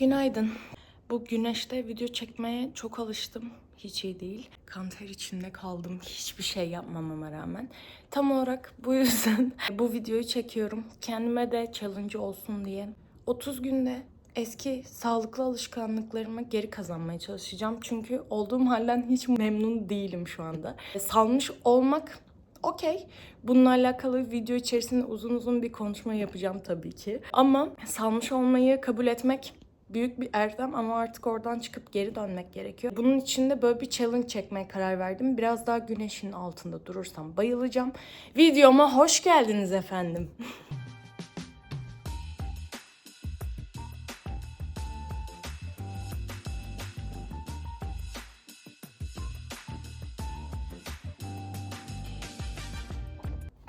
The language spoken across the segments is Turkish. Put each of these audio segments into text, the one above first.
Günaydın. Bu güneşte video çekmeye çok alıştım. Hiç iyi değil. Kanter içinde kaldım hiçbir şey yapmamama rağmen. Tam olarak bu yüzden bu videoyu çekiyorum. Kendime de challenge olsun diye. 30 günde eski sağlıklı alışkanlıklarımı geri kazanmaya çalışacağım. Çünkü olduğum halden hiç memnun değilim şu anda. Salmış olmak okey. Bununla alakalı video içerisinde uzun uzun bir konuşma yapacağım tabii ki. Ama salmış olmayı kabul etmek büyük bir erdem ama artık oradan çıkıp geri dönmek gerekiyor. Bunun için de böyle bir challenge çekmeye karar verdim. Biraz daha güneşin altında durursam bayılacağım. Videoma hoş geldiniz efendim.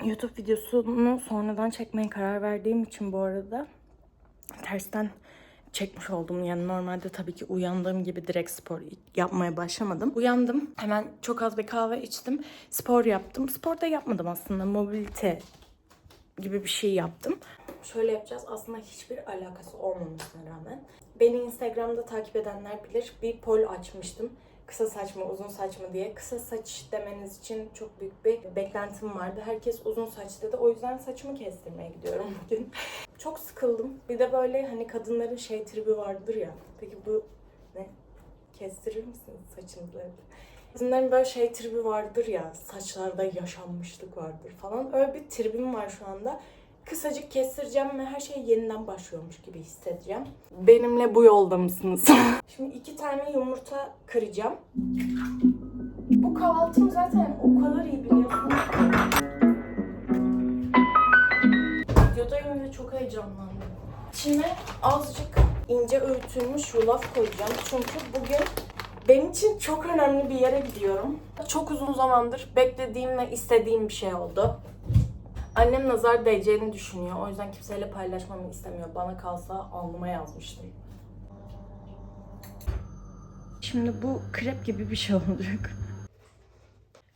YouTube videosunu sonradan çekmeye karar verdiğim için bu arada tersten çekmiş oldum. Yani normalde tabii ki uyandığım gibi direkt spor yapmaya başlamadım. Uyandım. Hemen çok az bir kahve içtim. Spor yaptım. Spor da yapmadım aslında. Mobilite gibi bir şey yaptım. Şöyle yapacağız. Aslında hiçbir alakası olmamasına rağmen. Beni Instagram'da takip edenler bilir. Bir poll açmıştım. Kısa saç mı, uzun saç mı diye. Kısa saç demeniz için çok büyük bir beklentim vardı. Herkes uzun saç dedi. O yüzden saçımı kestirmeye gidiyorum bugün. Çok sıkıldım. Bir de böyle hani kadınların şey tribi vardır ya. Peki bu ne? Kestirir misiniz saçınızı? Kadınların böyle şey tribi vardır ya. Saçlarda yaşanmışlık vardır falan. Öyle bir tribim var şu anda. Kısacık kestireceğim ve her şey yeniden başlıyormuş gibi hissedeceğim. Benimle bu yolda mısınız? Şimdi iki tane yumurta kıracağım. Bu kahvaltımı zaten o kadar iyi biliyorsunuz. Videodayım ve çok heyecanlandım. İçine azıcık ince öğütülmüş yulaf koyacağım. Çünkü bugün benim için çok önemli bir yere gidiyorum. Çok uzun zamandır beklediğim ve istediğim bir şey oldu. Annem nazar değeceğini düşünüyor. O yüzden kimseyle paylaşmamı istemiyor. Bana kalsa alnıma yazmıştım. Şimdi bu krep gibi bir şey olacak.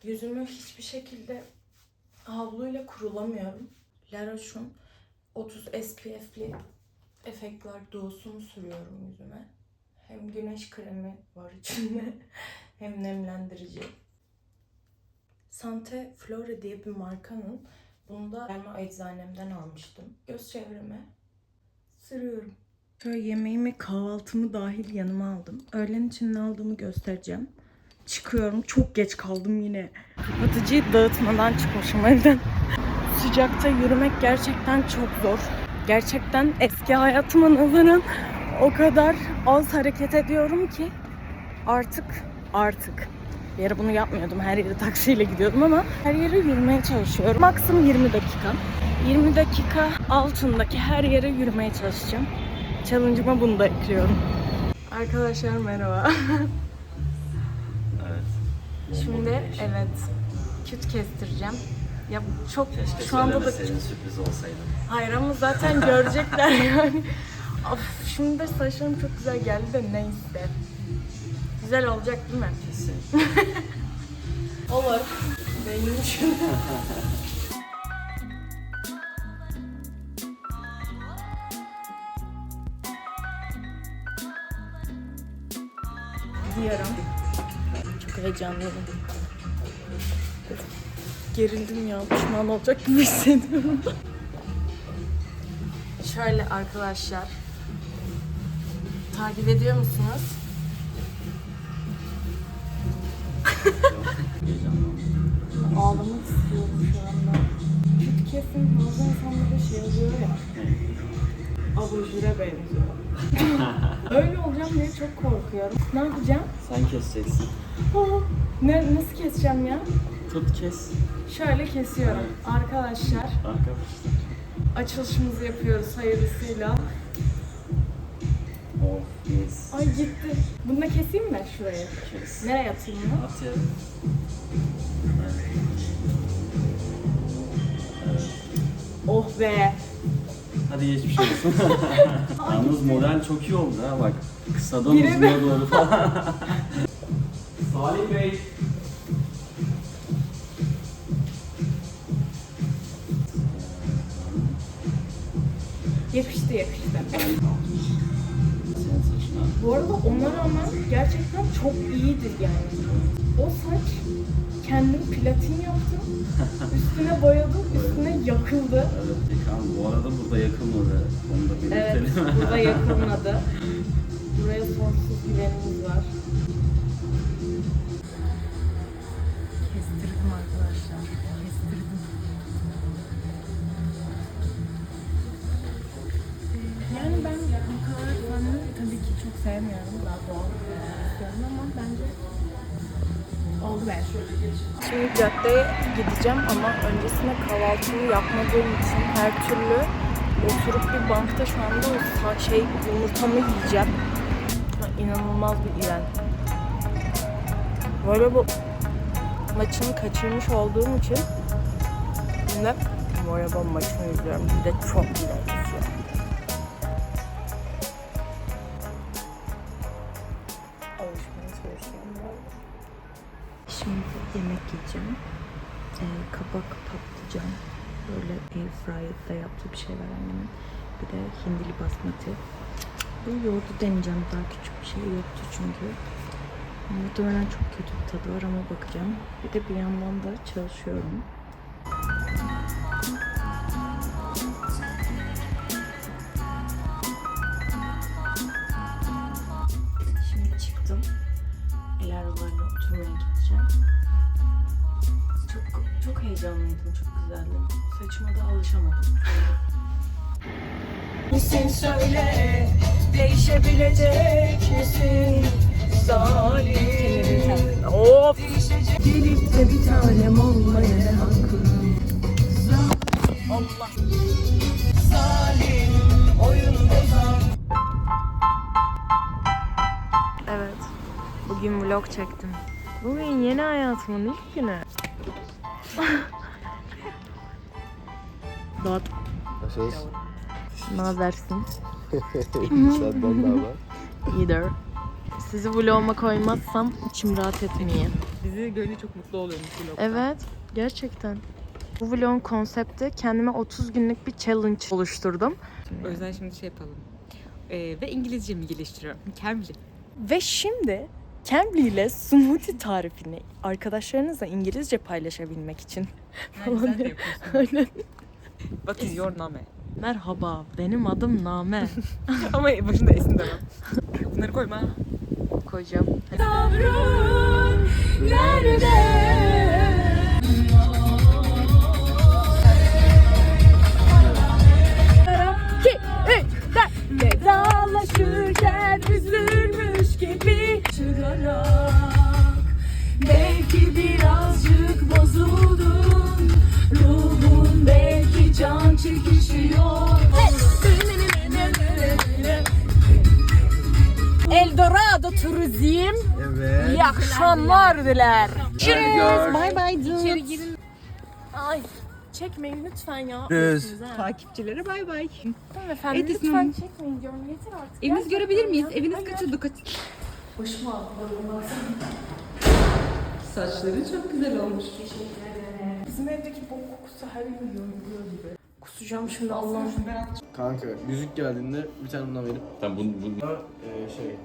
Yüzümü hiçbir şekilde havluyla kurulamıyorum. La Roche'un 30 SPF'li efektler duosunu sürüyorum yüzüme. Hem güneş kremi var içinde hem nemlendirici. Sante Flora diye bir markanın bunu da Elma eczanemden almıştım. Göz çevreme sürüyorum. Şöyle yemeğimi, kahvaltımı dahil yanıma aldım. Öğlen için ne aldığımı göstereceğim. Çıkıyorum. Çok geç kaldım yine. Kapatıcıyı dağıtmadan çıkmışım evden. Sıcakta yürümek gerçekten çok zor. Gerçekten eski hayatıma nazaran o kadar az hareket ediyorum ki artık artık bir yere bunu yapmıyordum. Her yere taksiyle gidiyordum ama her yere yürümeye çalışıyorum. Maksimum 20 dakika. 20 dakika altındaki her yere yürümeye çalışacağım. Challenge'ıma bunu da ekliyorum. Arkadaşlar merhaba. Evet. Şimdi evet küt kestireceğim. Ya çok Keşke şu anda da söylemeseydin sürpriz olsaydı. Hayır ama zaten görecekler yani. Of, şimdi de saçlarım çok güzel geldi de neyse. Güzel olacak değil mi? Olur. Benim için. Diyorum. Çok heyecanlıyım. Gerildim ya. Pişman olacak gibi hissediyorum. Şöyle arkadaşlar. Takip ediyor musunuz? Ağlamak istiyorum şu anda. Küt kesin bazen insanlarda şey oluyor ya. Abajüre benziyor. Öyle olacağım diye çok korkuyorum. Ne yapacağım? Sen keseceksin. Aa, ne, nasıl keseceğim ya? Tut kes. Şöyle kesiyorum. Arkadaşlar Arkadaşlar. açılışımızı yapıyoruz hayırlısıyla. Yes. Ay gitti. Bunu da keseyim mi şuraya? Kes. Nereye atayım bunu? At ya. Oh be. Hadi geçmiş olsun. Yalnız model çok iyi oldu ha bak. Kısadan Bire uzuna doğru falan. Salih Bey. Yapıştı yapıştı. Bu arada ona rağmen gerçekten çok iyidir yani. O saç kendim platin yaptım. Üstüne boyadım, üstüne yakıldı. Evet, Kaan bu arada burada yakılmadı. Onu da Evet, belirtelim. burada yakılmadı. Buraya sonsuz güvenimiz var. Kestirdim arkadaşlar, çok sevmiyorum. Daha doğal istiyorum ama bence oldu ben. Şimdi caddeye gideceğim ama öncesinde kahvaltımı yapmadığım için her türlü oturup bir bankta şu anda o şey yumurtamı yiyeceğim. İnanılmaz bir iğren. Böyle bu maçını kaçırmış olduğum için şimdi voleybol maçını izliyorum. Bir de çok güzel yemek yiyeceğim. Ee, kabak patlıcan. Böyle air fryer'da yaptığı bir şey var annemin. Bir de hindili basmati. Bu yoğurdu deneyeceğim. Daha küçük bir şey yoktu çünkü. Muhtemelen çok kötü bir tadı var ama bakacağım. Bir de bir yandan da çalışıyorum. Güzeldi. Saçıma da alışamadım. Misin söyle değişebilecek misin zalim Of! Gelip de bir tanem olmaya ne hakkın Allah! Zalim oyun bozan Evet. Bugün vlog çektim. Bugün yeni hayatımın ilk günü. Doğat, Nasılsınız? ne habersin? Senden ne haber? İyidir. Sizi vloguma koymazsam içim rahat etmiyor. Bizi görünce çok mutlu oluyormuş vlogda. Evet, gerçekten. Bu vlogun konsepti kendime 30 günlük bir challenge oluşturdum. O yüzden şimdi şey yapalım. Ee, ve İngilizcemi geliştiriyorum. Cambly. Ve şimdi Cambly ile smoothie tarifini arkadaşlarınızla İngilizce paylaşabilmek için. Yani güzel de yapıyorsun. Aynen. What is your name? Merhaba, benim adım Name. Ama başında esin demem. Bunları koyma. Koyacağım. Hadi. Vedalaşırken üzülmüş gibi çıkarak can çekişiyor Eldorado Turizm Evet. iyi akşamlar diler. Cheers. Bye bye İçeri girin. Ay çekmeyin lütfen ya. Cheers. Takipçilere bay bay. Tamam efendim Edis lütfen çekmeyin diyorum yeter artık. Evinizi Gerçekten görebilir miyiz? ya. Eviniz Hayır. kaçıldı kaç? Başıma Saçların çok güzel olmuş. Bizim evdeki bok kokusu her gün yoruluyor gibi. Kusacağım şimdi Allah'ım. Kanka yüzük geldiğinde bir tane bundan verip. Tamam bunu, bunu... Ee, şey.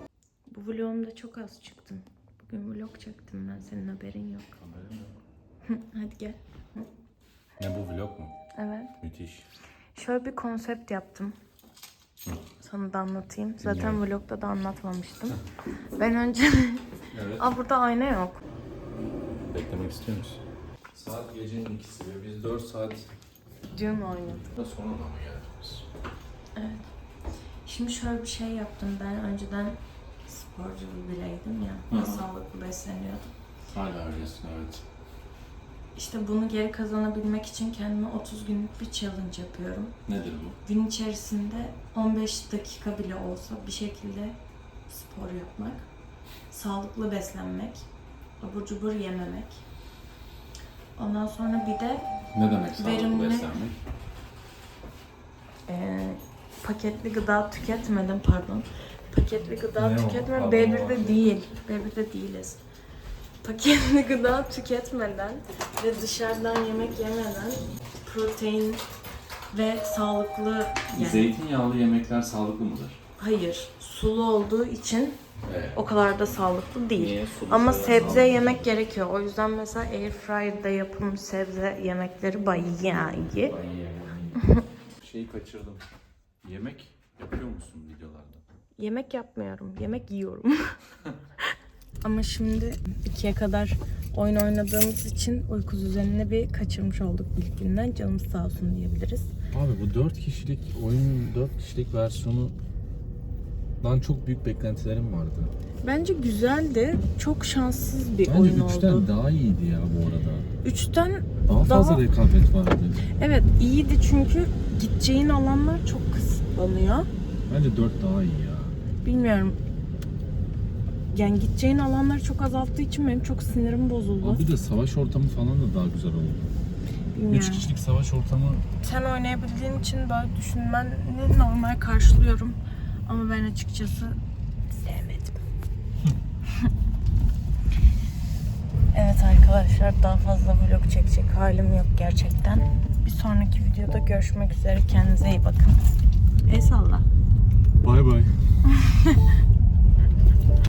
Bu vlogumda çok az çıktım. Bugün vlog çektim ben senin haberin yok. Hı, Hadi gel. Ne bu vlog mu? Evet. Müthiş. Şöyle bir konsept yaptım. Sana da anlatayım. Zaten vlogda da anlatmamıştım. ben önce... Evet. Aa burada ayna yok. Beklemek istiyor musun? Saat gecenin ikisi ve biz 4 saat Dün oynadım. sonra da mı geldiniz? Şimdi şöyle bir şey yaptım. Ben önceden sporcu bir bireydim ya. Hı hı. Sağlıklı besleniyordum. Hala öylesin evet. İşte bunu geri kazanabilmek için kendime 30 günlük bir challenge yapıyorum. Nedir bu? Gün içerisinde 15 dakika bile olsa bir şekilde spor yapmak, sağlıklı beslenmek, abur cubur yememek. Ondan sonra bir de Ne demek sağlıklı Verimli. beslenmek? eee, paketli gıda tüketmedim pardon. Paketli gıda Ne o? tüketme Pardon, B1'de pardon. değil. B1'de değiliz. Paketli gıda tüketmeden ve dışarıdan yemek yemeden protein ve sağlıklı yani Zeytinyağlı yemekler sağlıklı mıdır? Hayır. Sulu olduğu için Evet. o kadar da sağlıklı değil. Niye? Sulu Ama sebze sağlıklı. yemek gerekiyor. O yüzden mesela airfryer'da yapılmış sebze yemekleri bayağı iyi. Ay yemeği. Şeyi kaçırdım. Yemek yapıyor musun videolarda? Yemek yapmıyorum. Yemek yiyorum. Ama şimdi ikiye kadar oyun oynadığımız için uyku düzenini bir kaçırmış olduk ilk günden. Canımız sağ olsun diyebiliriz. Abi bu 4 kişilik oyunun 4 kişilik versiyonu dan çok büyük beklentilerim vardı. Bence güzeldi. Çok şanssız bir Bence oyun 3'ten oldu. daha iyiydi ya bu arada. Üçten Daha fazla Daha- rekabet vardı. evet iyiydi çünkü gideceğin alanlar çok kısıtlanıyor. Bence 4 daha iyi ya. Bilmiyorum. Yani gideceğin alanlar çok azalttığı için benim çok sinirim bozuldu. Abi de savaş ortamı falan da daha güzel oldu. 3 Bilmiyorum. kişilik savaş ortamı Sen oynayabildiğin için böyle düşünmeni normal karşılıyorum. Ama ben açıkçası sevmedim. evet arkadaşlar daha fazla vlog çekecek halim yok gerçekten. Bir sonraki videoda görüşmek üzere. Kendinize iyi bakın. El salla. Bay bay.